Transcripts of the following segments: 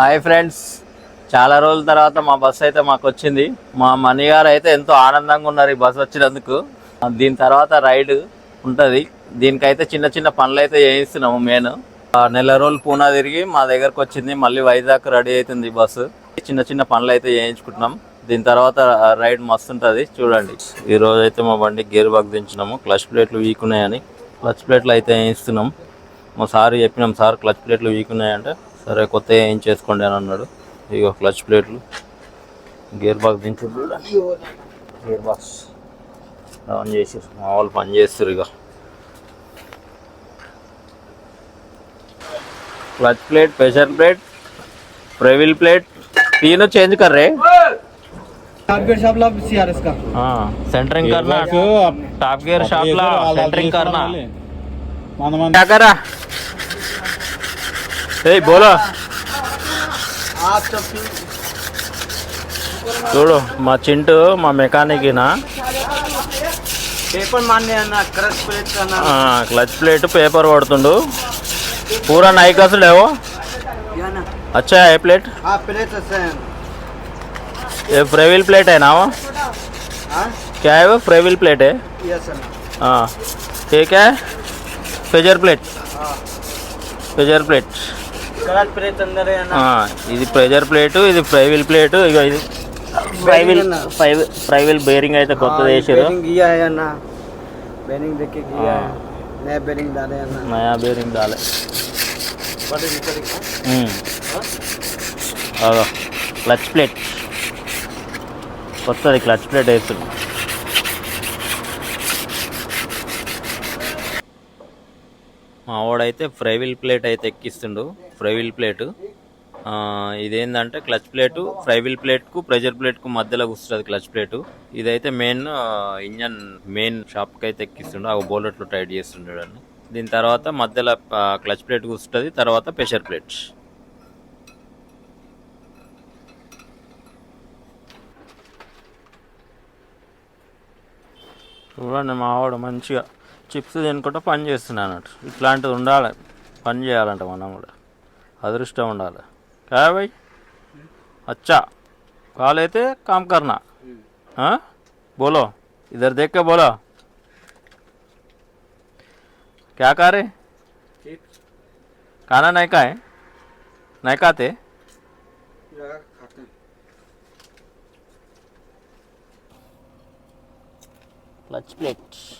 Hi friends. చాలా రోజుల తర్వాత మా బస్సు అయితే మాకు వచ్చింది. మా మణి గారు అయితే ఎంతో ఆనందంగా ఉన్నారు ఈ బస్సు వచ్చినందుకు. దీని తర్వాత రైడ్ ఉంటుంది. దీనికైతే చిన్న చిన్న పనులు అయితే చేయిస్తున్నాము మెయిన్. నెల రోజులు పూనా తిరిగి మా దగ్గరకు వచ్చింది. మళ్ళీ వైజాగ్ రెడీ అవుతుంది ఈ బస్సు. చిన్న చిన్న పనులు అయితే చేయించుకుంటున్నాం. దీని తర్వాత రైడ్ మస్తు ఉంటుంది. చూడండి. ఈ రోజు అయితే మా బండి గేర్ బాగ్ దించినాము. క్లచ్ ప్లేట్లు వీక్ ఉన్నాయని. క్లచ్ ప్లేట్లు అయితే వేయిస్తున్నాం. మా సార్ చెప్పినాం సార్ క్లచ్ ప్లేట్లు వీక్ ఉన్నాయంటే సరే కొత్త ఏం చేసుకోండి అని అన్నాడు ఇగో క్లచ్ ప్లేట్లు గేర్ బాక్స్ దించు గేర్ బాక్స్ ఆన్ చేసి మా వాళ్ళు పని చేస్తారు ఇక clutch plate pressure plate flywheel plate तीनों चेंज कर रहे टारगेट शॉपला सीआरएस का हाँ सेंटरिंग करना टॉप गियर शॉप ला सेंटरिंग करना మన మన क्या करा ए बोलो చూడు మా చింటూ మా మెకానిక్ నా पेपर मारने आना क्रश प्लेट करना క్లచ్ ప్లేట్ పేపర్ పడుతుండు పూరా నై కసలేవో या ना अच्छा है प्लेट हाँ प्लेट से ये फ्रेविल प्लेट है ना वो हाँ क्या है वो फ्रेविल प्लेट है यस सर हाँ ये क्या है फेजर प्लेट हाँ ఫెజర్ ప్లేట్ क्रश प्लेट अंदर है ना ఇది ప్రెజర్ ప్లేట్ ఇది ఫ్లైవీల్ ప్లేట్ ఇక ఇది ఫ్లైవీల్ ఫ్లైవీల్ బేరింగ్ అయితే కొత్త వేసారు నయా బేరింగ్ డాలే క్లచ్ ప్లేట్. కొత్తది క్లచ్ ప్లేట్ వేస్తున్నాం మా వాడైతే ఫ్రైవిల్ ప్లేట్ అయితే ఎక్కిస్తుండు ఫ్రైవిల్ ప్లేటు. ఇదేంటంటే క్లచ్ ప్లేటు ఫ్రైవిల్ ప్లేట్కు ప్రెజర్ ప్లేట్కు మధ్యలో కూర్చుంటుంది క్లచ్ ప్లేటు. ఇదైతే మెయిన్ ఇంజన్ మెయిన్ షాప్కి అయితే ఎక్కిస్తుండు ఆ బోలెట్లు టైట్ చేస్తుండడు అని దీని తర్వాత మధ్యలో క్లచ్ ప్లేట్ కూర్చుంటుంది తర్వాత ప్రెషర్ ప్లేట్. చూడండి మావాడు మంచిగా. చిప్స్ తినుకుంటూ పని చేస్తున్నాడు అన్నట్టు ఇట్లాంటిది ఉండాలి పని చేయాలంట మనం కూడా అదృష్టం ఉండాలి क्या है भाई अच्छा कॉल लेते काम करना हाँ बोलो इधर देख के बोलो क्या खा रहे खाना नहीं खाए नहीं खाते खाते हैं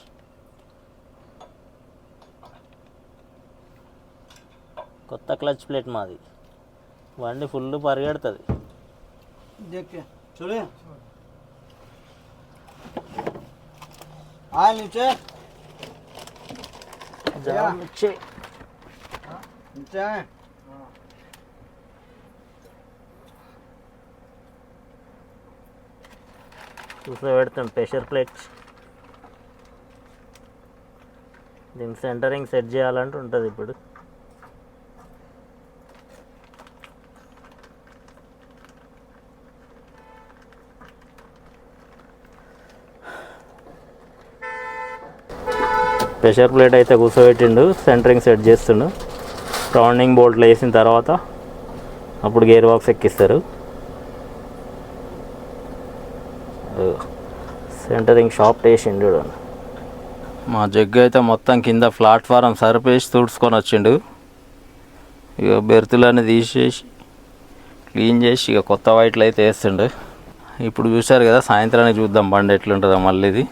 కొత్త క్లచ్ ప్లేట్ మాది. బండి ఫుల్ పరిగెడుతుంది. చూడు. చూసే పెడతాం ప్రెషర్ ప్లేట్స్ దీని సెంటరింగ్ సెట్ చేయాలంటే ఉంటుంది ఇప్పుడు. ప్రెషర్ ప్లేట్ అయితే కూర్చోబెట్టిండు సెంటరింగ్ సెట్ చేస్తుండు. రౌండింగ్ బోల్ట్లు వేసిన తర్వాత అప్పుడు గేర్ బాక్స్ ఎక్కిస్తారు. సెంటరింగ్ షాప్ వేసిండు చూడండి మా జగ్గు అయితే మొత్తం కింద ప్లాట్ఫారం సరిపేసి తుడుచుకొని వచ్చిండు. ఇక బెర్తులన్నీ తీసేసి క్లీన్ చేసి ఇక కొత్త వైట్లు అయితే వేస్తుండు. ఇప్పుడు చూశారు కదా సాయంత్రానికి చూద్దాం బండి ఎట్లుంటుందో మళ్ళీ ఇది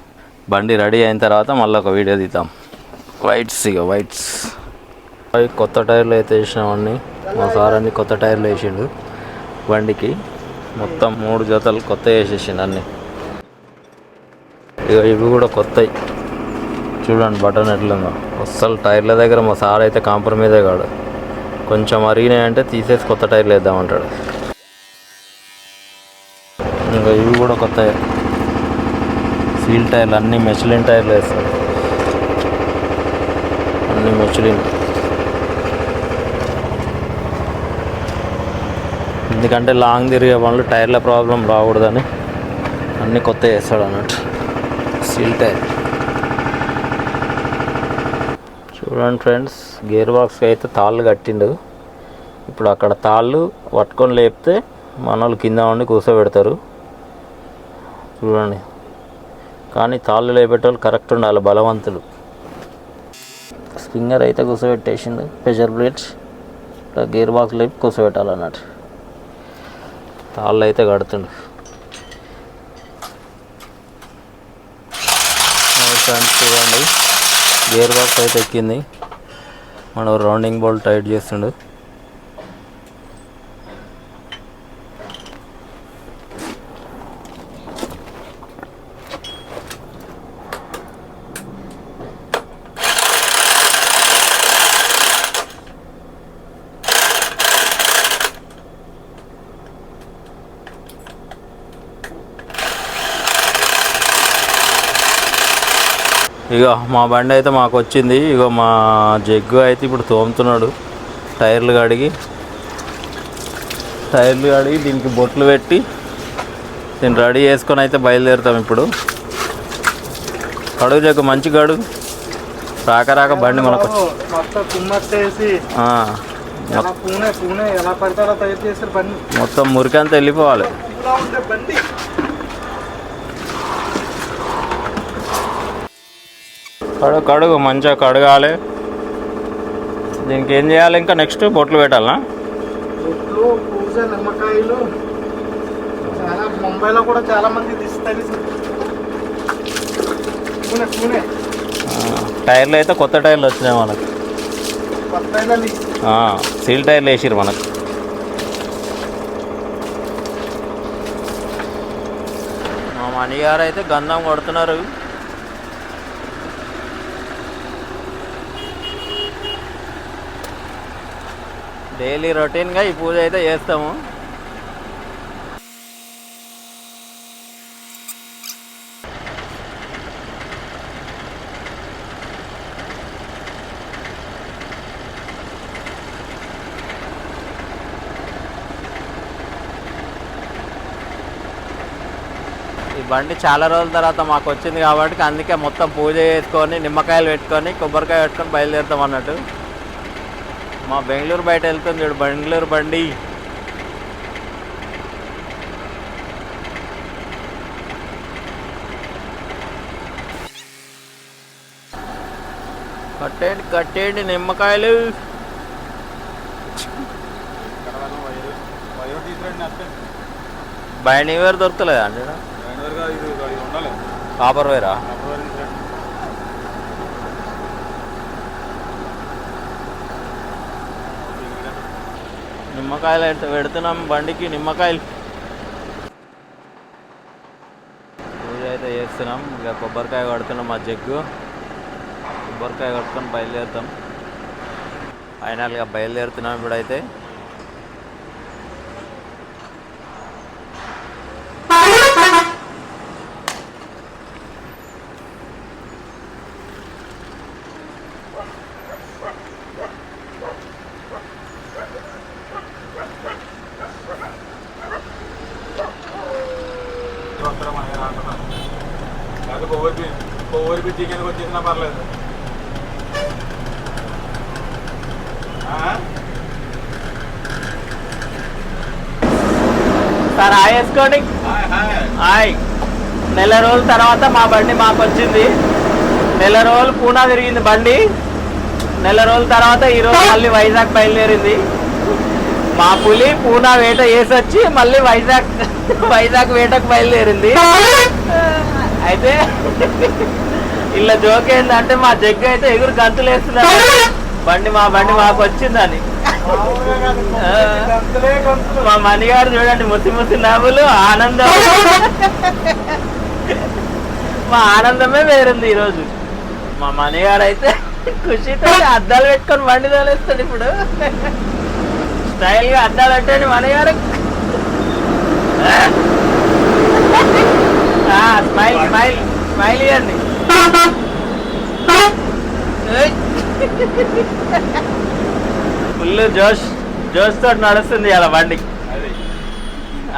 బండి రెడీ అయిన తర్వాత మళ్ళీ ఒక వీడియో తీద్దాం. వైట్స్ ఇక వైట్స్ అవి కొత్త టైర్లు అయితే వేసినామండి. మా సార్ అన్ని కొత్త టైర్లు వేసిండు బండికి. మొత్తం మూడు జతలు కొత్త వేసేసిండు అన్నీ. ఇక ఇవి కూడా కొత్తవి చూడండి బటన్ ఎట్లుందో. అస్సలు టైర్ల దగ్గర మా సార్ అయితే కాంప్రమైజే కాడు. కొంచెం అరిగినాయంటే తీసేసి కొత్త టైర్లు వేద్దామంటాడు ఇంకా ఇవి కూడా కొత్తవి సీల్ టైర్లు అన్నీ మెచ్లిన్ టైర్లు వేస్తారు. అన్నీ మెచ్లిన్ ఎందుకంటే లాంగ్ తిరిగే పనులు టైర్ల ప్రాబ్లం రాకూడదని అన్నీ కొత్త వేస్తాడు అన్నట్టు. Seal tyre. చూడండి ఫ్రెండ్స్ గేర్ బాక్స్కి అయితే తాళ్ళు కట్టిండు. ఇప్పుడు అక్కడ తాళ్ళు పట్టుకొని లేపితే మన వాళ్ళు కింద ఉండి కూర్చోబెడతారు. చూడండి. కానీ తాళ్ళు లేపేటోళ్ళు కరెక్ట్ ఉండాలి బలవంతులు. స్ప్రింగర్ అయితే కూర్చోబెట్టేసిండు ప్రెషర్ ప్లేట్స్ ఇట్లా గేర్ బాక్స్ లేపి కూర్చోబెట్టాలన్నట్టు తాళ్ళు అయితే కడుతుండు చూడండి. గేర్ బాక్స్ అయితే ఎక్కింది. మనం రౌండింగ్ బోల్ టైట్ చేస్తుండు. ఇక మా బండి అయితే మాకు వచ్చింది. ఇక మా జగ్గు అయితే ఇప్పుడు తోముతున్నాడు. టైర్లు కడిగి టైర్లు కడిగి దీనికి బొట్లు పెట్టి దీన్ని రెడీ చేసుకొని అయితే బయలుదేరుతాం ఇప్పుడు. కడుగు జగ్గు మంచి కడుగు రాక రాక బండి మనకు మొత్తం కుమ్మట్టేసి ఆ, కడుగు కడుగు మంచిగా కడగాలి. దీనికి ఏం చేయాలి ఇంకా? నెక్స్ట్ బొట్లు పెట్టాలనా బొట్లు పూజ నిమ్మకాయలు. చాలా ముంబైలో కూడా చాలా మంది తీస్తారు. టైర్లు అయితే కొత్త టైర్లు వచ్చినాయి మనకు. సీల్ టైర్లు వేసిరు మనకు. మా మణి గారు అయితే గంధం కొడుతున్నారు. డైలీ రొటీన్గా ఈ పూజ అయితే చేస్తాము. ఈ బండి చాలా రోజుల తర్వాత మాకు వచ్చింది కాబట్టి అందుకే మొత్తం పూజ చేసుకొని నిమ్మకాయలు పెట్టుకొని కొబ్బరికాయ పెట్టుకొని బయలుదేరుతాం అన్నట్టు. మా బెంగళూరు బయట వెళ్తుంది చూడు బెంగళూరు బండి. కట్టేయండి కట్టేయండి నిమ్మకాయలు. బయట వేరు దొరుకుతలేదా అండి? కాపర్ వేరా? నిమ్మకాయలు అయితే పెడుతున్నాం బండికి నిమ్మకాయలు. పూజ అయితే చేస్తున్నాం. ఇక కొబ్బరికాయ కడుతున్నాం మా జగ్గు. కొబ్బరికాయ కట్టుకొని బయలుదేరుతాం. ఫైనల్గా బయలుదేరుతున్నాం ఇప్పుడైతే. కిందకి వచ్చేసినా పర్లేదు. సార్ హాయ్ వేసుకోండి హాయ్ నెల రోజుల తర్వాత మా బండి మాకు వచ్చింది నెల రోజులు పూనా తిరిగింది బండి. నెల రోజుల తర్వాత ఈరోజు మళ్ళీ వైజాగ్ బయలుదేరింది. మా పులి పూనా వేట వేసొచ్చి మళ్ళీ వైజాగ్ వైజాగ్ వేటకు బయలుదేరింది. అయితే ఇలా జోక్ ఏంటంటే మా జగ్గు అయితే ఎగురు గంతులు వేస్తున్నారు బండి మా బండి మాకు వచ్చిందని. మా మణిగారు చూడండి ముసి ముసి నవ్వులు ఆనందం. మా ఆనందమే వేరుంది ఈరోజు. మా మణిగారు అయితే ఖుషితో అద్దాలు పెట్టుకొని బండి తోలేస్తాడు ఇప్పుడు. స్టైల్గా అద్దాలు పెట్టండి మణిగారు. స్మైల్ స్మైల్ స్మైల్ ఇవ్వండి. ఫుల్ జోష్ జోష్ తోటి నడుస్తుంది అలా బండి.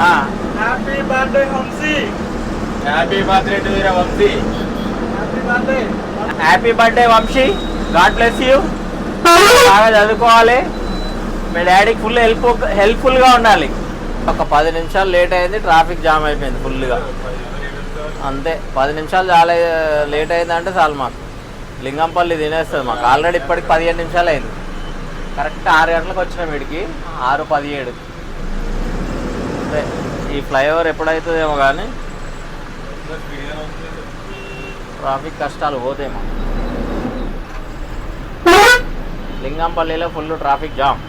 Happy birthday Vamshi. Happy birthday to Vamshi. Happy birthday happy birthday Vamshi. God bless you బాగా చదువుకోవాలి. మీ డాడీకి ఫుల్ హెల్ప్ హెల్ప్ఫుల్గా ఉండాలి. ఒక పది నిమిషాలు లేట్ అయింది ట్రాఫిక్ జామ్ అయిపోయింది ఫుల్గా అంతే. పది నిమిషాలు చాలా లేట్ అయిందంటే చాలు మాకు. లింగంపల్లి తినేస్తుంది మాకు. ఆల్రెడీ ఇప్పటికి పదిహేను నిమిషాలు అయింది. కరెక్ట్ ఆరు గంటలకు వచ్చిన వీడికి ఆరు పదిహేడు. అంతే. ఈ ఫ్లైఓవర్ ఎప్పుడవుతుందేమో కానీ ట్రాఫిక్ కష్టాలు పోతాయి లింగంపల్లిలో ఫుల్ ట్రాఫిక్ జామ్.